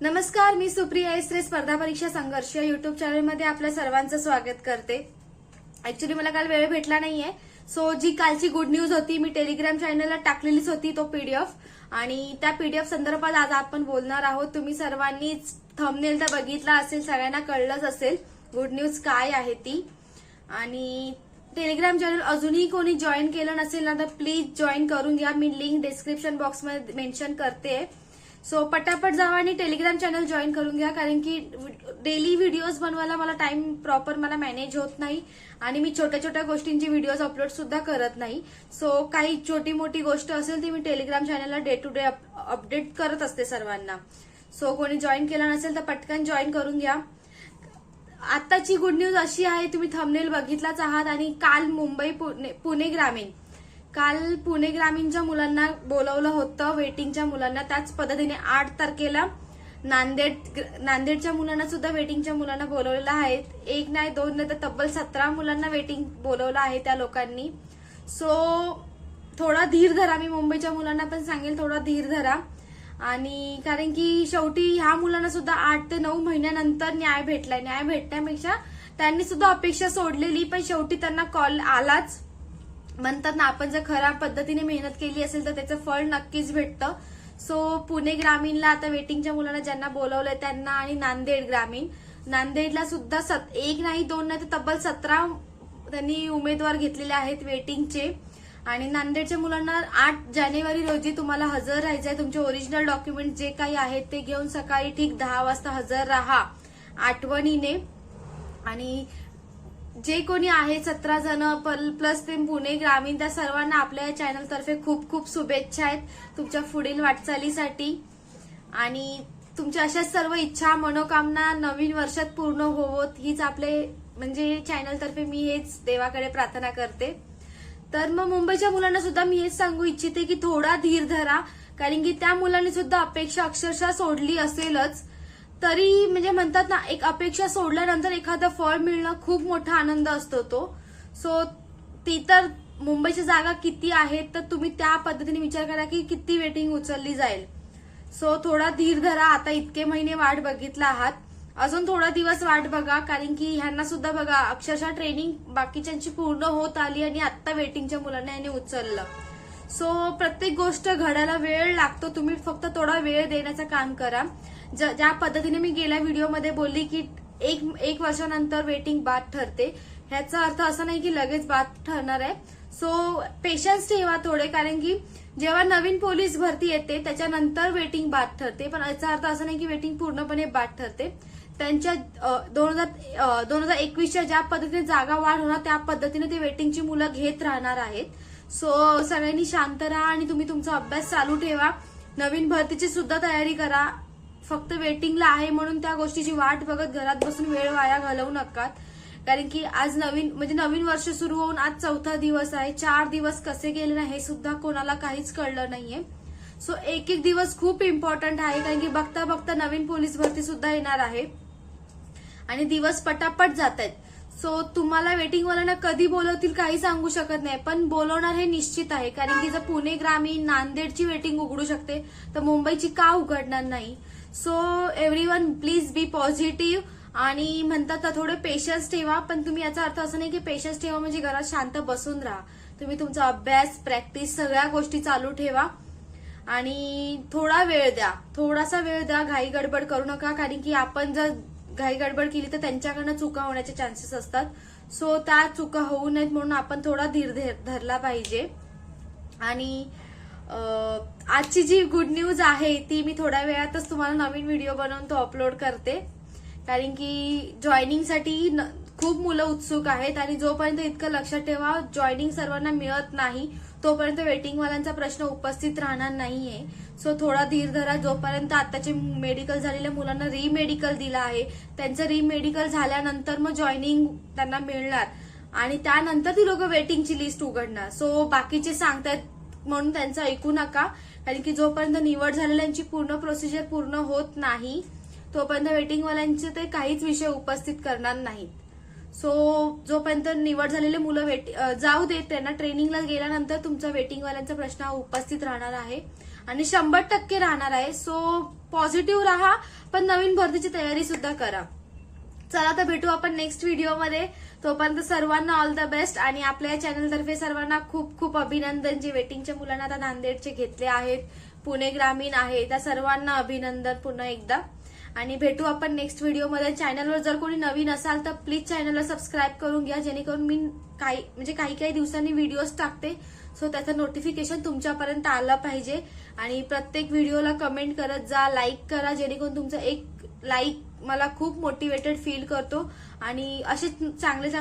नमस्कार मी सुप्रिया एसरे स्पर्धा परीक्षा संघर्ष या युट्यूब चॅनलमध्ये आपल्या सर्वांचं स्वागत करते. ऍक्च्युली मला काल वेळ भेटला नाहीये. सो जी कालची गुड न्यूज होती मी टेलिग्राम चॅनलला टाकलेलीच होती तो पीडीएफ आणि त्या पीडीएफ संदर्भात आज आपण बोलणार आहोत. तुम्ही सर्वांनीच थंबनेल तर बघितला असेल सगळ्यांना कळलंच असेल गुड न्यूज काय आहे ती. आणि टेलिग्राम चॅनल अजूनही कोणी जॉईन केलं नसेल ना तर प्लीज जॉईन करून घ्या. मी लिंक डिस्क्रिप्शन बॉक्समध्ये मेन्शन करते. सो पटापट जावा आणि टेलिग्राम चॅनल जॉईन करून घ्या कारण की डेली व्हिडिओज बनवायला मला टाइम प्रॉपर मला मॅनेज होत नाही आणि मी छोट्या छोट्या गोष्टींची व्हिडिओज अपलोड सुद्धा करत नाही. सो काही छोटी मोठी गोष्ट असेल ती मी टेलिग्राम चॅनलला डे टू डे अपडेट करत असते सर्वांना. सो कोणी जॉईन केलं नसेल तर पटकन जॉईन करून घ्या. आताची गुड न्यूज अशी आहे तुम्ही थंबनेल बघितलाच आहात आणि काल मुंबई पुणे पुणे ग्रामीण. काल पुणे ग्रामीणच्या मुलांना बोलवलं होतं वेटिंगच्या मुलांना. त्याच पद्धतीने आठ तारखेला नांदेड नांदेडच्या मुलांना सुद्धा वेटिंगच्या मुलांना बोलवलेलं आहे. एक नाही दोन नाही तर तब्बल सतरा मुलांना वेटिंग बोलवलं आहे त्या लोकांनी. सो थोडा धीर धरा. मी मुंबईच्या मुलांना पण सांगेल थोडा धीर धरा. आणि कारण की शेवटी ह्या मुलांना सुद्धा आठ ते नऊ महिन्यानंतर न्याय भेटलाय. न्याय भेटण्यापेक्षा त्यांनी सुद्धा अपेक्षा सोडलेली पण शेवटी त्यांना कॉल आलाच. म्हणतात ना आपण जर खऱ्या पद्धतीने मेहनत केली असेल तर त्याचं फळ नक्कीच भेटतं. सो पुणे ग्रामीणला आता वेटिंगच्या मुलांना ज्यांना बोलवलंय त्यांना आणि नांदेड ग्रामीण. नांदेडला सुद्धा सत एक नाही दोन नाही तर तब्बल सतरा त्यांनी उमेदवार घेतलेले आहेत वेटिंगचे. आणि नांदेडच्या मुलांना आठ जानेवारी रोजी तुम्हाला हजर राहायचंय. तुमचे ओरिजिनल डॉक्युमेंट जे काही आहेत ते घेऊन सकाळी ठीक दहा वाजता हजर राहा आठवणीने. आणि जे कोणी आहे सतरा जण प्लस ते पुणे ग्रामीण त्या सर्वांना आपल्या या चॅनलतर्फे खूप खूप शुभेच्छा आहेत तुमच्या पुढील वाटचालीसाठी. आणि तुमच्या अशाच सर्व इच्छा मनोकामना नवीन वर्षात पूर्ण होवोत हीच आपले म्हणजे चॅनलतर्फे मी हेच देवाकडे प्रार्थना करते. तर मग मुंबईच्या मुलांना सुद्धा मी हेच सांगू इच्छिते की थोडा धीर धरा कारण की त्या मुलांनी सुद्धा अपेक्षा अक्षरशः सोडली असेलच. तरी म्हणजे म्हणतात ना एक अपेक्षा सोडल्यानंतर एखादं फळ मिळणं खूप मोठा आनंद असतो तो. सो ती तर मुंबईची जागा किती आहेत तर तुम्ही त्या पद्धतीने विचार करा की किती वेटिंग उचलली जाईल. सो थोडा धीर धरा आता इतके महिने वाट बघितला आहात. अजून थोडा दिवस वाट बघा कारण की ह्यांना सुद्धा बघा अक्षरशः ट्रेनिंग बाकीच्यांची पूर्ण होत आली आणि आत्ता वेटिंगच्या मुलांना यांनी उचललं. सो प्रत्येक गोष्ट घडायला वेळ लागतो तुम्ही फक्त थोडा वेळ देण्याचं काम करा. ज्या पद्धतीने मी गेल्या व्हिडिओमध्ये बोलली की एक एक वर्षानंतर वेटिंग बाद ठरते. ह्याचा अर्थ असा नाही की लगेच बाद ठरणार आहे. सो पेशन्स ठेवा थोडे कारण की जेव्हा नवीन पोलीस भरती येते त्याच्यानंतर वेटिंग बाद ठरते. पण याचा अर्थ असा नाही की वेटिंग पूर्णपणे बाद ठरते. त्यांच्या दोन हजार दोन हजार एकवीसच्या ज्या पद्धतीने जागा वाढ होणार त्या पद्धतीने ते वेटिंगची मुलं घेत राहणार आहेत. सो सगळ्यांनी शांत राहा आणि तुम्ही तुमचा अभ्यास चालू ठेवा. नवीन भरतीची सुद्धा तयारी करा. फक्त वेटिंगला आहे म्हणून त्या गोष्टीची वाट बघत घरात बसून वेळ वाया घालवू नका कारण की आज नवीन म्हणजे नवीन वर्ष सुरू होऊन आज चौथा दिवस आहे. चार दिवस कसे गेले ना हे सुद्धा कोणाला काहीच कळलं नाहीये. सो एक एक दिवस खूप इम्पॉर्टंट आहे कारण की बघता बघता नवीन पोलीस भरती सुद्धा येणार आहे. आणि दिवस पटापट जात आहेत सो तुम्हाला वेटिंगवाल्यांना कधी बोलवतील काही सांगू शकत नाही पण बोलवणार हे निश्चित आहे. कारण की जर पुणे ग्रामीण नांदेडची वेटिंग उघडू शकते तर मुंबईची का उघडणार नाही? So everyone please be positive आणि म्हणतात ना थोडे पेशन्स ठेवा. पण तुम्ही याचा अर्थ असं नाही की पेशन्स ठेवा म्हणजे घरात शांत बसून राहा. तुम्ही तुमचा अभ्यास प्रॅक्टिस सगळ्या गोष्टी चालू ठेवा. आणि थोडा वेळ द्या. थोडासा वेळ द्या. घाई गडबड करू नका. कारण की आपण जर घाई गडबड केली तर त्यांच्याकडनं चुका होण्याचे चान्सेस असतात. सो त्या चुका होऊ नयेत म्हणून आपण थोडा धीर धरला पाहिजे. आणि आजची जी गुड न्यूज आहे ती मी थोड्या वेळातच तुम्हाला नवीन व्हिडिओ बनवून तो अपलोड करते. कारण की जॉईनिंगसाठी न- खूप मुलं उत्सुक आहेत आणि जोपर्यंत इतकं लक्षात ठेवा जॉईनिंग सर्वांना मिळत नाही तोपर्यंत वेटिंगवाल्यांचा प्रश्न उपस्थित राहणार नाहीये. सो थोडा धीर धरा जोपर्यंत आताचे मेडिकल झालेल्या मुलांना रीमेडिकल दिलं आहे त्यांचं रीमेडिकल झाल्यानंतर मग जॉईनिंग त्यांना मिळणार. आणि त्यानंतर ती लोक वेटिंगची लिस्ट उघडणार. सो बाकीचे सांगतायत म्हणून त्यांचं ऐकू नका. कारण की जोपर्यंत निवड झालेल्यांची पूर्ण प्रोसिजर पूर्ण होत नाही तोपर्यंत वेटिंगवाल्यांचे ते काहीच विषय उपस्थित करणार नाहीत. सो जोपर्यंत निवड झालेले मुलं वेट जाऊ देत त्यांना ट्रेनिंगला गेल्यानंतर तुमचा वेटिंगवाल्यांचा प्रश्न हा उपस्थित राहणार आहे. आणि शंभर टक्के राहणार आहे. सो पॉझिटिव्ह राहा पण नवीन भरतीची तयारी सुद्धा करा. चला तर भेटू आपण नेक्स्ट व्हिडिओमध्ये तोपर्यंत सर्वांना ऑल द बेस्ट आणि आपल्या या चॅनलतर्फे सर्वांना खूप खूप अभिनंदन जे वेटिंगच्या मुलांना आता नांदेडचे घेतले आहेत पुणे ग्रामीण आहे त्या सर्वांना अभिनंदन पुन्हा एकदा. आणि भेटू आपण नेक्स्ट व्हिडिओमध्ये चॅनलवर जर कोणी नवीन असाल तर प्लीज चॅनलला सबस्क्राईब करून घ्या. जेणेकरून मी काही म्हणजे काही काही दिवसांनी व्हिडिओज टाकते. सो त्याचं नोटिफिकेशन तुमच्यापर्यंत आलं पाहिजे. आणि प्रत्येक व्हिडिओला कमेंट करत जा लाईक करा. जेणेकरून तुमचं एक लाईक मला खूप मोटिवेटेड फील करतो. आणि असे चांगले चांगले